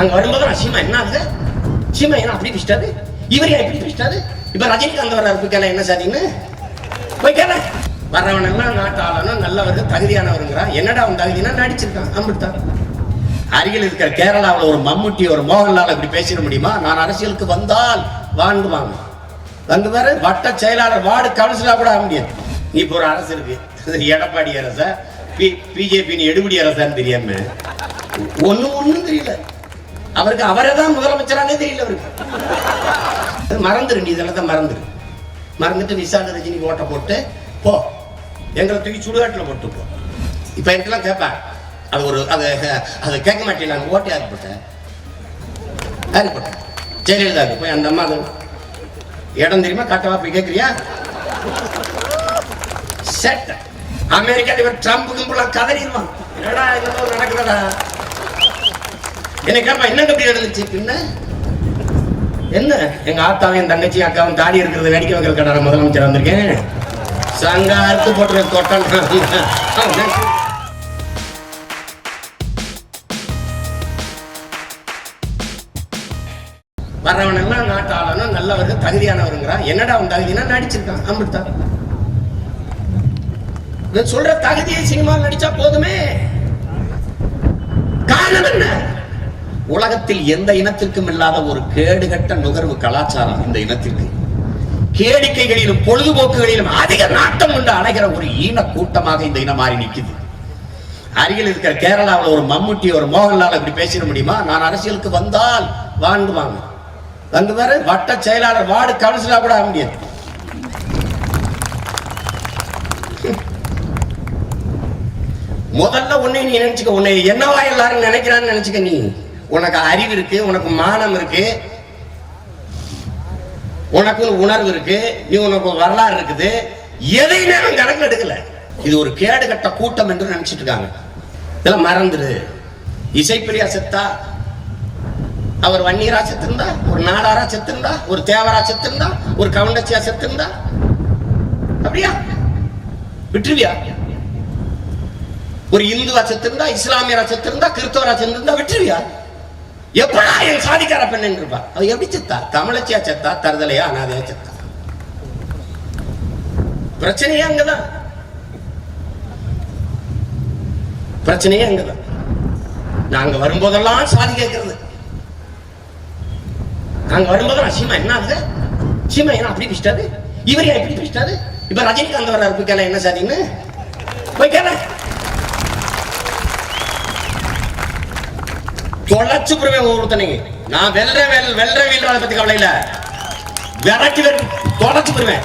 அங்க வரும்போது நான் சீமா என்ன ஆகுது? சீமா என்ன அப்படி பிடிச்சிட்டாரு? இவர் ஏன் இப்படி பிடிச்சிட்டாரு? இப்ப ரஜினிகாந்த் வர்றாரு போய் கேள என்ன சாதின்னு போய் கேள. வர்றவனெல்லாம் எல்லாம் நாட்டாளனும் நல்லவர்கள் தகுதியானவருங்கிறான். என்னடா அவன் தகுதினா நடிச்சிருக்கான் அம்பிட்டான் அருகில் இருக்கிற கேரளாவில் ஒரு மம்முட்டி ஒரு மோகன்லால் இப்படி பேசிட முடியுமா? நான் அரசியலுக்கு வந்தால் வாங்குவாங்க. வந்து வேற வட்ட செயலாளர் வார்டு கவுன்சிலா கூட ஆக முடியாது. நீ இப்போ ஒரு அரசு இருக்கு இது எடப்பாடி அரசா பி பிஜேபி எடுபடி அரசான்னு தெரியாம ஒன்றும் ஒன்றும் தெரியல. அவருக்கு அவரை தான் முதலமைச்சரானே தெரியல அவருக்கு. மறந்துரு நீ இதெல்லாம் தான் மறந்துரு. மறந்துட்டு விசால ரஜினிக்கு ஓட்ட போட்டு போ. எங்களை தூக்கி சுடுகாட்டில் போட்டு போ. இப்போ எனக்கெல்லாம் கேட்பேன் அது ஒரு அது அதை கேட்க மாட்டேன். நான் ஓட்டு யாருக்கு போட்டேன்? யாருக்கு போட்டேன்? ஜெயலலிதாவுக்கு போய் அந்த அம்மா அது இடம் தெரியுமா? கட்டவா போய் கேட்குறியா செட் அமெரிக்க அதிபர் ட்ரம்ப் கும்பலாம் கதறிடுவான். என்னடா இதெல்லாம் நடக்குதடா? என்ன கேட்பா என்ன கபடி நடந்துச்சு? பின்ன? என்ன? எங்க ஆத்தாவும் என் தங்கச்சி அக்காவும் தாடி இருக்கிறது வேடிக்கை வைக்கிற கடை முதலமைச்சர் வந்திருக்கேன். சங்கா அறுத்து போட்டு தொட்டன் வர்றவனெல்லாம் நாட்டு ஆளணும் நல்லவர்கள் தகுதியானவருங்கிறான். என்னடா அவன் தகுதினா நடிச்சிருக்கான் அமிர்தா சொல்ற தகுதியை சினிமாவில் நடிச்சா போதுமே. காரணம் என்ன? உலகத்தில் எந்த இனத்திற்கும் இல்லாத ஒரு கேடுகட்ட நுகர்வு கலாச்சாரம் இந்த இனத்திற்கு. கேளிக்கைகளிலும் பொழுதுபோக்குகளிலும் அதிக நாட்டம் கொண்டு அணைகிற ஒரு ஈன கூட்டமாக இந்த இனம் மாறி நிற்குது. அருகில் இருக்கிற கேரளாவில் ஒரு மம்முட்டி ஒரு மோகன்லால் இப்படி பேசிட முடியுமா? நான் அரசியலுக்கு வந்தால் வாங்குவாங்க வந்து வேற வட்ட செயலாளர் வார்டு கவுன்சிலா கூட ஆக முடியாது. முதல்ல உன்னை நீ நினைச்சுக்க உன்னை என்னவா எல்லாரும் நினைக்கிறான்னு நினைச்சுக்க நீ. உனக்கு அறிவு இருக்கு உனக்கு மானம் இருக்கு உனக்கு உணர்வு இருக்கு நீ உனக்கு வரலாறு இருக்குது. எதையுமே அவன் கணக்கு எடுக்கல. இது ஒரு கேடு கட்ட கூட்டம் என்று நினைச்சிட்டு இருக்காங்க. இதெல்லாம் மறந்துடு இசைப்பிரியா செத்தா அவர் வன்னியரா செத்திருந்தா ஒரு நாடாரா செத்திருந்தா ஒரு தேவரா செத்திருந்தா ஒரு கவுண்டச்சியா செத்திருந்தா? அப்படியா? விட்டுருவியா? ஒரு இந்துவா செத்திருந்தா இஸ்லாமியரா செத்திருந்தா கிறிஸ்தவரா செத்திருந்தா விட்டுருவியா? எப்படா என் சாதிக்கார பெண்ணு இருப்பா? அவ எப்படி செத்தா? தமிழச்சியா செத்தா? தருதலையா? அனாதையா செத்தா? பிரச்சனையே அங்கதான். பிரச்சனையே அங்கதான். நாங்க வரும்போதெல்லாம் சாதி கேட்கறது நாங்க வரும்போதெல்லாம் சீமா என்ன ஆகுது? சீமா என்ன அப்படி பிடிச்சிட்டாரு? இவர் ஏன் இப்படி பிடிச்சிட்டாரு? இப்ப ரஜினிகாந்த் வர்றாரு போய் கேள என்ன சாதின்னு? போய் கேள. தொலைச்சு போடுவேன் ஒருத்தனைங்க நான் வெல்ற வெல் வெல்ற வீழ்றத பத்தி கவலை இல்ல. விரட்டி விரட்டி தொலைச்சு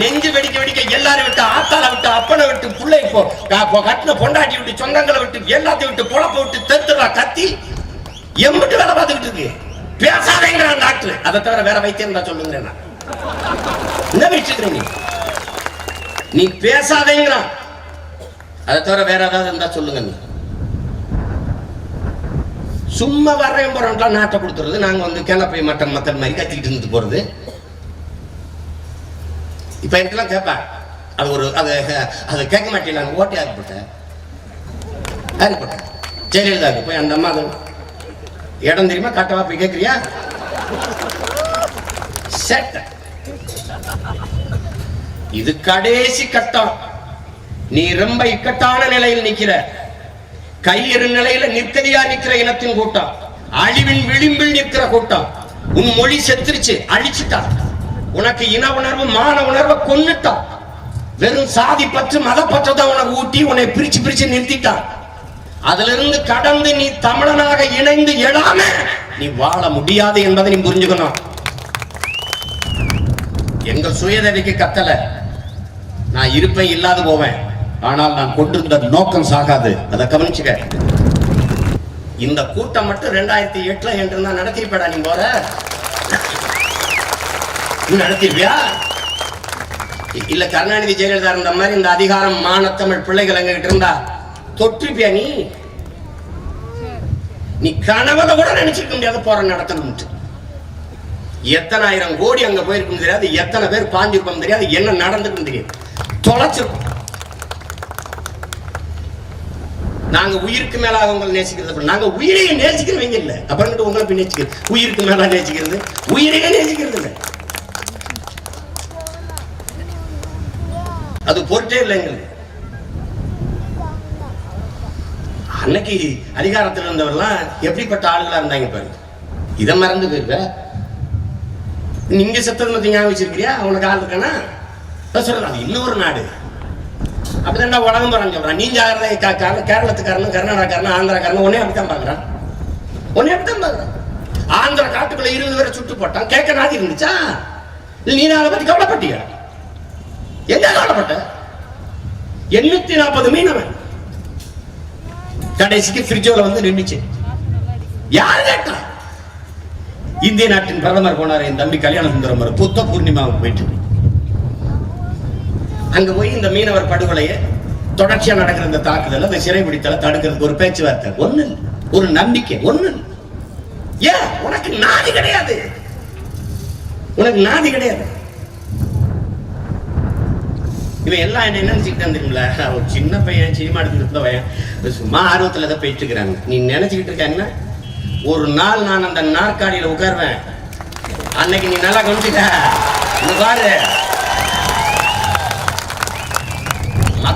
நெஞ்சு வெடிக்க வெடிக்க எல்லாரும் விட்டு ஆத்தால விட்டு அப்பனை விட்டு பிள்ளை இப்போ கட்டின பொண்டாட்டி விட்டு சொந்தங்களை விட்டு எல்லாத்தையும் விட்டு குழப்ப விட்டு தெருத்துறா கத்தி எம்பிட்டு வேலை பார்த்துக்கிட்டு இருக்கு. பேசாதேங்கிறான் டாக்டர் அதை தவிர வேற வைத்தியம் தான் சொல்லுங்க என்ன வச்சுக்கிற நீ நீ பேசாதேங்கிறான் அதை தவிர வேற ஏதாவது இருந்தா சொல்லுங்க நீ சும்மா வர்றேன் போறோம்லாம் நாட்டை கொடுத்துறது. நாங்கள் வந்து கிளப்பை மட்டன் மத்தன் மாதிரி கத்திக்கிட்டு இருந்துட்டு போகிறது இப்போ எனக்கெல்லாம் கேட்பேன் அது ஒரு அது அதை கேட்க மாட்டேன். நான் ஓட்டு யாருக்கு போட்டேன். ஜெயலலிதாவுக்கு போய் அந்த அம்மா அது இடம் தெரியுமா? கட்டவா போய் கேட்குறியா சேட்டை இது கடைசி கட்டம். நீ ரொம்ப இக்கட்டான நிலையில் நிற்கிற கையெறு நிலையில நிற்கதியா நிற்கிற இனத்தின் கூட்டம். அழிவின் விளிம்பில் நிற்கிற கூட்டம். உன் மொழி செத்துருச்சு அழிச்சுட்டான் உனக்கு இன உணர்வு மான உணர்வை கொன்னுட்டான். வெறும் சாதி பற்று மத பற்றதை உனக்கு ஊட்டி உன்னை பிரிச்சு பிரிச்சு நிறுத்திட்டான் அதுல இருந்து கடந்து நீ தமிழனாக இணைந்து எழாம நீ வாழ முடியாது என்பதை நீ புரிஞ்சுக்கணும். எங்க சுயதவிக்கு கத்தல. நான் இருப்பேன் இல்லாது போவேன். ஆனால் நான் கொண்டிருந்த நோக்கம் சாகாது. அதை கவனிச்சுக்க. இந்த கூட்டம் மட்டும் ரெண்டாயிரத்தி எட்டுல என்று நான் நடத்திருப்பேடா நீ போற? நடத்திருப்பியா? இல்ல கருணாநிதி ஜெயலலிதா இருந்த மாதிரி இந்த அதிகாரம் மானத்தமிழ் பிள்ளைகள் எங்ககிட்ட இருந்தா? தொற்றிருப்பியா நீ? நீ கனவுல கூட நினைச்சிருக்க முடியாது போற நடத்தணும்ட்டு. எத்தனாயிரம் கோடி அங்க போயிருக்கும் தெரியாது எத்தனை பேர் பாஞ்சிருக்கும் தெரியாது என்ன நடந்திருக்கும் தெரியாது. தொலைச்சிருக்கும். நாங்க உயிருக்கு மேலாக உங்களை நேசிக்கிறது நாங்க உயிரையே நேசிக்கிறவங்க இல்ல. அப்புறம் உங்களை போய் நேசிக்கிறது? உயிருக்கு மேல நேசிக்கிறது? உயிரையே நேசிக்கிறது இல்ல. அது பொருட்டே இல்லை எங்களுக்கு. அன்னைக்கு அதிகாரத்தில் இருந்தவர்லாம் எப்படிப்பட்ட ஆளுகளா இருந்தாங்க பாருங்க இதை மறந்து போயிருக்க நீங்க செத்தது மத்தி ஞாபகம் வச்சிருக்கிறியா? அவனுக்கு ஆள் இருக்கானா? அதான் சொல்றேன் அது இன்னொரு நாடு. அப்படிதான் உலகம் போறான்னு சொல்றான் நீ ஜாகிரதை கேரளத்துக்காரனும் கர்நாடகாரனும் ஆந்திராக்காரனும் ஒன்னே அப்படித்தான் பாக்குறான் ஒன்னே அப்படித்தான் பாக்குறான் ஆந்திரா காட்டுக்குள்ள இருபது பேரை சுட்டு போட்டான். கேட்க நாதி இருந்துச்சா? நீ அதை பத்தி கவலைப்பட்டியா? எங்க கவலைப்பட்ட? எண்ணூத்தி நாற்பது மீனவன். கடைசிக்கு ஃப்ரிட்ஜோல வந்து நின்றுச்சு யார் கேட்டா? இந்திய நாட்டின் பிரதமர் போனார் என் தம்பி கல்யாண சுந்தரம் புத்த பூர்ணிமாவுக்கு போயிட்டு. அங்க போய் இந்த மீனவர் படுகொலையை தொடர்ச்சியா நடக்கிற இந்த தாக்குதல் அந்த சிறைபிடித்தலை தடுக்கிறதுக்கு ஒரு பேச்சுவார்த்தை. ஒண்ணு ஒரு நம்பிக்கை. ஒண்ணு ஏன்? உனக்கு நாதி கிடையாது. உனக்கு நாதி கிடையாது. இவன் எல்லாம் என்ன நினைச்சுக்கிட்டான் தெரியுமில ஒரு சின்ன பையன் சினிமா எடுத்துக்கிட்டு பையன். சும்மா ஆர்வத்துல தான் போயிட்டு இருக்கிறாங்க. நீ நினைச்சுக்கிட்டு இருக்க ஒரு நாள் நான் அந்த நாற்காலியில உட்காருவேன். அன்னைக்கு நீ நல்லா கவனிச்சுக்க. இங்க பாரு.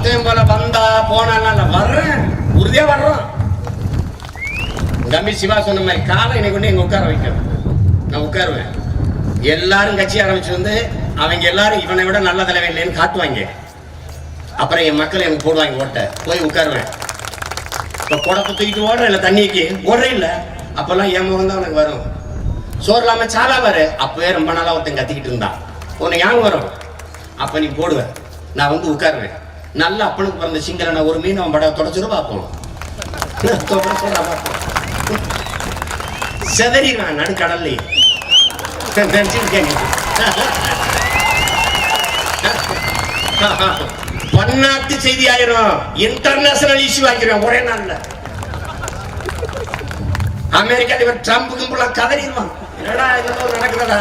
மத்தவன் போல வந்தா போனாலாம் வர்றேன். உறுதியா வர்றோம். தம்பி சிவா சொன்ன மாதிரி காலை என்னை கொண்டு எங்க உட்கார வைக்கணும். நான் உட்காருவேன். எல்லாரும் கட்சி ஆரம்பிச்சு வந்து அவங்க எல்லாரும் இவனை விட நல்ல தலைவன் இல்லைன்னு காட்டுவாங்க அப்புறம் என் மக்கள் எனக்கு போடுவாங்க ஓட்ட. போய் உட்காருவேன். இப்ப குடத்தை தூக்கிட்டு ஓடுற இல்ல தண்ணிக்கு? ஓடுறே இல்ல. அப்பெல்லாம் என் முகம் தான் உனக்கு வரும். சோறு இல்லாம சாலா வரு அப்பவே ரொம்ப நாளா ஒருத்தன் கத்திக்கிட்டு இருந்தான். உன்னை ஞாபகம் வரும். அப்ப நீ போடுவேன் நான் வந்து உட்காருவேன். நல்ல அப்பனுக்கு பிறந்த சிங்கள ஒரு மீன் அவன் பட தொடச்சிரு பார்ப்போம். தொடச்சுடா செதறிடுவான் நடுக்கடல்லையே நினைச்சிருக்கேன் பன்னாட்டு செய்தி ஆயிரும். இன்டர்நேஷனல் இஷ்யூ ஆக்கிரும் ஒரே நாள்ல. அமெரிக்கா இவர் ட்ரம்ப் கும்பலாம் கதறிடுவான். என்னடா இதெல்லாம் நடக்குதடா?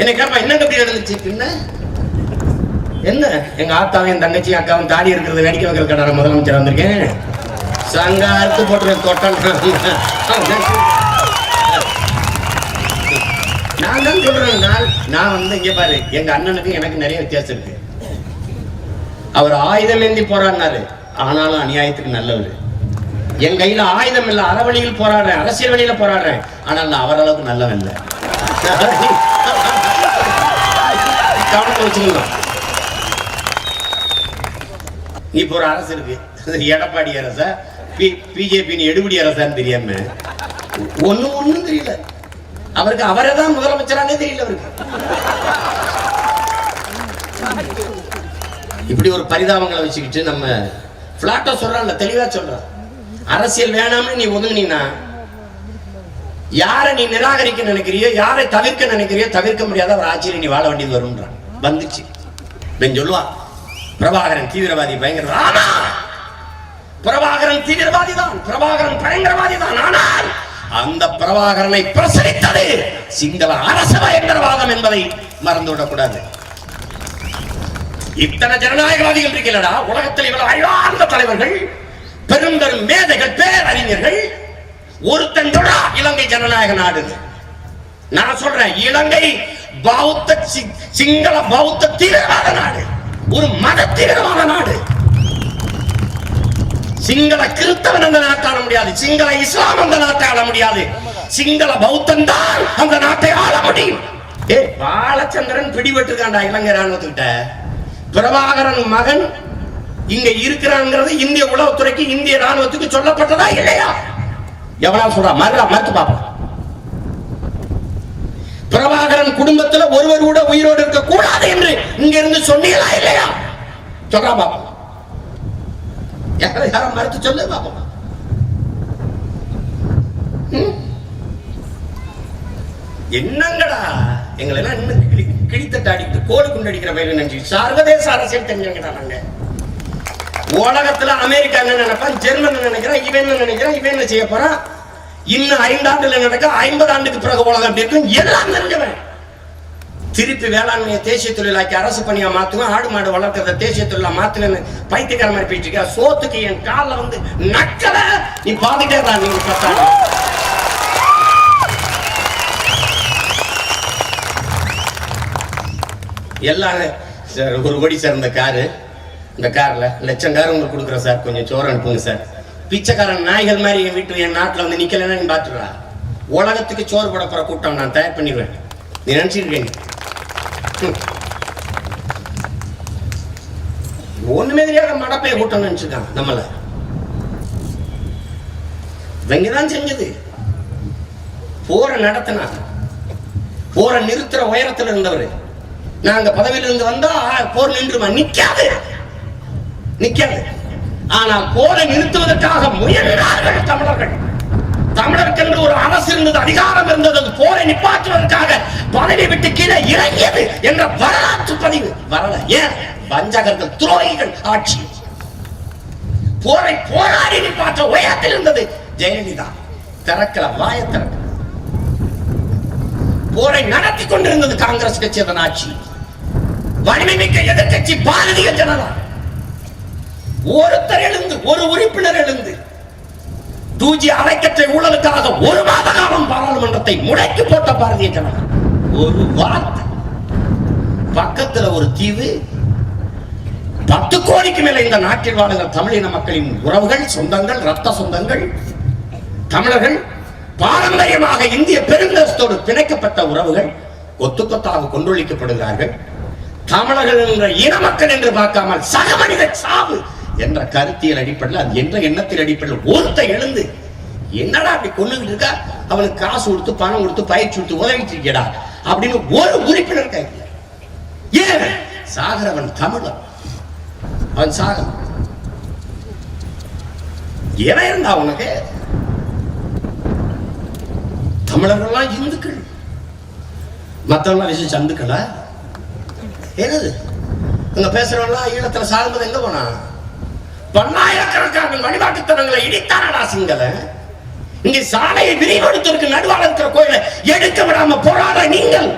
எனக்கு கேப்பா என்ன அப்படி நடந்துச்சு? பின்ன? என்ன? எங்க ஆத்தாவும் என் தங்கச்சி அக்காவும் தாடி இருக்கிறது வேடிக்கை வைக்கிற கடை முதலமைச்சர் வந்திருக்கேன். சங்கா அறுத்து போட்டுருக்க தொட்டன் நான் தான் சொல்றேன் நான் நான் வந்து இங்க பாரு எங்க அண்ணனுக்கு எனக்கு நிறைய வித்தியாசம் இருக்கு. அவர் ஆயுதம் ஏந்தி போராடினாரு. ஆனாலும் அநியாயத்துக்கு நல்லவர். என் கையில ஆயுதம் இல்லை அறவழியில் போராடுறேன் அரசியல் வழியில போராடுறேன். ஆனால் நான் அவரளவுக்கு நல்லவன் இல்லை. கவனத்தை வச்சுக்கலாம் இப்போ ஒரு அரசு இருக்கு. எடப்பாடி அரசா? பிஜேபி எடுபடி அரசான்னு தெரியாம. ஒண்ணும் ஒண்ணும் தெரியல. அவருக்கு அவரை தான் முதலமைச்சரானே தெரியல அவருக்கு. இப்படி ஒரு பரிதாபங்களை வச்சுக்கிட்டு நம்ம பிளாட்டா சொல்றான்ல தெளிவா சொல்றான். அரசியல் வேணாம்னு நீ ஒதுங்கினா யாரை நீ நிராகரிக்க நினைக்கிறியோ யாரை தவிர்க்க நினைக்கிறியோ தவிர்க்க முடியாத ஒரு ஆட்சியில் நீ வாழ வேண்டியது வரும்ன்றான். வந்துச்சு. சொல்லுவான் பிரபாகரன் தீவிரவாதி பயங்கரவாதி. பிரபாகரன் தீவிரவாதி தான் பிரபாகரன் பயங்கரவாதி தான். ஆனால் அந்த பிரபாகரனை பிரசரித்தது சிங்கள அரச பயங்கரவாதம் என்பதை மறந்துவிடக்கூடாது. இத்தனை ஜனநாயகவாதிகள் இருக்கலடா உலகத்தில் இவ்வளவு அறிவார்ந்த தலைவர்கள் பெரும் பெரும் மேதைகள் பேரறிஞர்கள் ஒருத்தன் தொடா இலங்கை ஜனநாயக நாடு. நான் சொல்றேன் இலங்கை பௌத்த சிங்கள பௌத்த தீவிரவாத நாடு. ஒரு மத தீவிரவாத நாடு. சிங்கள கிறிஸ்தவன் அந்த நாட்டை ஆள முடியாது. சிங்கள இஸ்லாம் அந்த நாட்டை ஆள முடியாது. சிங்கள பௌத்தன் தான் அந்த நாட்டை ஆள முடியும். ஏ பாலச்சந்திரன் பிடிபட்டிருக்காண்டா இலங்கை ராணுவத்துக்கிட்ட. பிரபாகரன் மகன் இங்க இருக்கிறாங்கிறது இந்திய உளவுத்துறைக்கு இந்திய ராணுவத்துக்கு சொல்லப்பட்டதா இல்லையா? எவனா சொல்றா மறுடா மறுத்து பார்ப்போம். பிரபாகரன் குடும்பத்துல ஒருவர் கூட உயிரோடு இருக்க கூடாது என்று இங்க இருந்து சொன்னீங்களா இல்லையா? சொல்றா பாப்போம் யாரை மறுத்து சொல்லு பாப்போம் என்னங்கடா? எங்களை எல்லாம் இன்னும் கிளி கிழித்தட்டு அடிக்கிட்டு கோடு குண்டு அடிக்கிற பயிர் நினைச்சு சர்வதேச அரசியல் தெரிஞ்சவங்கடா நாங்க. உலகத்துல அமெரிக்கா என்ன நினைப்பான்? ஜெர்மன் நினைக்கிறான்? இவன் என்ன நினைக்கிறான்? இவன் என்ன செய்ய போறான்? இன்னும் ஐந்தாண்டுல நடக்க ஐம்பது ஆண்டுக்கு பிறகு உலகம் இருக்கும் எல்லாம் தெரிஞ்சவன். திருப்பி வேளாண்மையை தேசிய தொழிலாக்கி அரசு பணியா மாத்துவேன். ஆடு மாடு வளர்க்கறத தேசிய தொழிலா மாத்துவேன்னு பைத்தியக்கார மாதிரி இருக்கா இருக்க. சோத்துக்கு என் காலில் வந்து நக்கல. நீ பாதிட்டே தான் நீங்க பத்தாங்க எல்லாரும் சார் ஒரு கோடி சார் இந்த காரு. இந்த காரில் லட்சம் கார் உங்களுக்கு கொடுக்குறேன் சார். கொஞ்சம் சோறு அனுப்புங்க சார். பிச்சைக்காரன் நாய்கள் மாதிரி என் வீட்டு என் நாட்டில் வந்து நிற்கலன்னு நீ பாத்துடுறா உலகத்துக்கு சோறு போட போகிற கூட்டம் நான் தயார் பண்ணிடுவேன். நீ நினச்சிருக்கேன் ஒண்ணுமே தெரியாத மடப்பைய கூட்டம் நினச்சிருக்கான் நம்மளை. இவங்க தான் செஞ்சது. போற நடத்தினா போற நிறுத்துற உயரத்தில் இருந்தவர். நாங்க பதவியில இருந்து வந்தா போர் நின்றுமா? நிக்காது. நிக்காது. ஆனால் போரை நிறுத்துவதற்காக முயன்றார்கள் தமிழர்கள். தமிழருக்கு என்று ஒரு அரசு இருந்தது அதிகாரம் இருந்தது அது போரை நிப்பாற்றுவதற்காக பதவி விட்டு கீழே இறங்கியது என்ற வரலாற்று பதிவு. வரல ஏன்? வஞ்சகர்கள் துரோகிகள் ஆட்சி. போரை போராடி நிப்பாற்ற உயரத்தில் இருந்தது ஜெயலலிதா. திறக்கல வாய திறக்க போரை நடத்தி கொண்டிருந்தது காங்கிரஸ் கட்சி அதன் ஆட்சி. வலிமை மிக்க எதிர்கட்சி பாரதிய ஜனதா. ஒருத்தர் எழுந்து ஒரு உறுப்பினர் எழுந்து தூஜி அலைக்கற்றை ஊழலுக்காக ஒரு மாத காலம் பாராளுமன்றத்தை முடக்கி போட்ட பாரதிய ஜனதா. ஒரு வார்த்தை. பக்கத்துல ஒரு தீவு. பத்து கோடிக்கு மேல இந்த நாட்டில் வாழுகிற தமிழின மக்களின் உறவுகள் சொந்தங்கள் ரத்த சொந்தங்கள் தமிழர்கள் பாரம்பரியமாக இந்திய பெருந்தேசத்தோடு பிணைக்கப்பட்ட உறவுகள் கொத்து கொத்தாக கொண்டொழிக்கப்படுகிறார்கள் தமிழர்கள் என்ற இன மக்கள் என்று பார்க்காமல் சக மனித சாவு என்ற கருத்தியல் அடிப்படையில் அது என்ற எண்ணத்தின் அடிப்படையில் ஒருத்த எழுந்து என்னடா அப்படி கொண்டுகிட்டு இருக்கா? அவனுக்கு காசு கொடுத்து பணம் கொடுத்து பயிற்சி கொடுத்து உதவிட்டு இருக்கடா அப்படின்னு ஒரு உறுப்பினர் கேட்கல ஏன்? சாகரவன் தமிழன். அவன் சாகன் எவன் இருந்தா உனக்கு? தமிழர்கள்லாம் இந்துக்கள். மற்றவங்களாம் விஷயம் சந்துக்களா? என்னது? அங்க பேசுறவங்களாம் ஈழத்துல சார்ந்தது எங்க போனா பல்லாயிரக்கணக்கான வழிபாட்டுத்தனங்களை இடித்தானடா சிங்கள? இங்க சாலையை விரிவெடுத்திருக்கு நடுவாள இருக்கிற கோயிலை எடுக்க விடாம போராட நீங்கள்.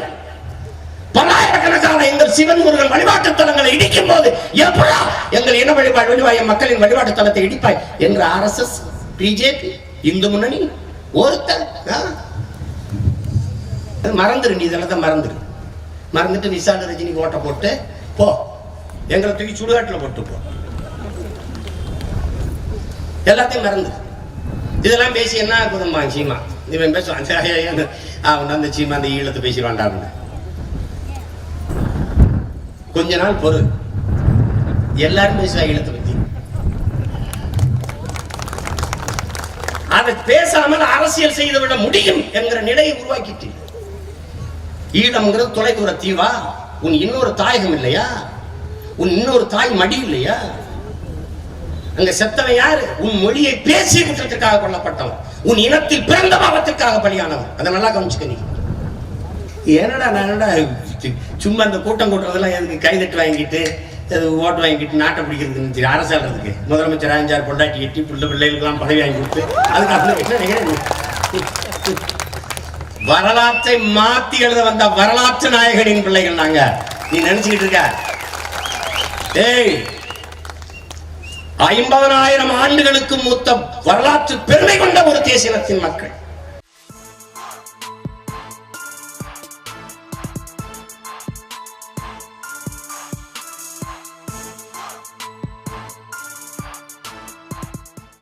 பல்லாயிரக்கணக்கான எங்கள் சிவன் முருகன் வழிபாட்டுத்தலங்களை இடிக்கும் போது எப்படா எங்கள் இன வழிபாடு வழிவாய் மக்களின் வழிபாட்டுத்தலத்தை இடிப்பாய் என்ற எஸ் பிஜேபி இந்து முன்னணி ஒருத்தர் ஆ? மறந்துரு நீ இதெல்லாம் தான் மறந்துரு. மறந்துட்டு விசால ரஜினிக்கு ஓட்ட போட்டு போ. எங்களை தூக்கி சுடுகாட்டில் போட்டு போ. எல்லாத்தையும் மறந்து. இதெல்லாம் பேசி என்ன குதம்மா சீமா? இவன் பேசுவான் அவன் அந்த சீமா அந்த ஈழத்தை பேசிடுவான்டா கொஞ்ச நாள் பொறு. எல்லாரும் பேசுவா ஈழத்தை பத்தி. அதை பேசாமல் அரசியல் செய்து விட முடியும் என்கிற நிலையை உருவாக்கிட்டு. ஈழம்ங்கிறது தொலைதூர தீவா. உன் இன்னொரு தாயகம் இல்லையா? உன் இன்னொரு தாய் மடி இல்லையா? அங்க செத்தவன் யாரு? உன் மொழியை பேசி குற்றத்திற்காக கொல்லப்பட்டவன். உன் இனத்தில் பிறந்த பாவத்திற்காக பலியானவன். அதை நல்லா கவனிச்சுக்க நீ. என்னடா நான் என்னடா சும்மா அந்த கூட்டம் கூட்டுறதெல்லாம் எதுக்கு கைதட்டு வாங்கிட்டு அது ஓட்டு வாங்கிட்டு நாட்டை பிடிக்கிறதுக்கு தெரியும் அரசாடுறதுக்கு முதலமைச்சர் ஆஞ்சார் பொண்டாட்டி கட்டி பிள்ளை பிள்ளைகளுக்கெல்லாம் பதவி வாங்கி கொடுத்து அதுக்கு அப்புறம் என்ன வரலாற்றை மாத்தி எழுத வந்த வரலாற்று நாயகனின் பிள்ளைகள் நாங்க. நீ நினைச்சுக்கிட்டு இருக்க? ஏய் ஐம்பதனாயிரம் ஆண்டுகளுக்கு மூத்த வரலாற்று பெருமை கொண்ட ஒரு தேசினத்தின் மக்கள்.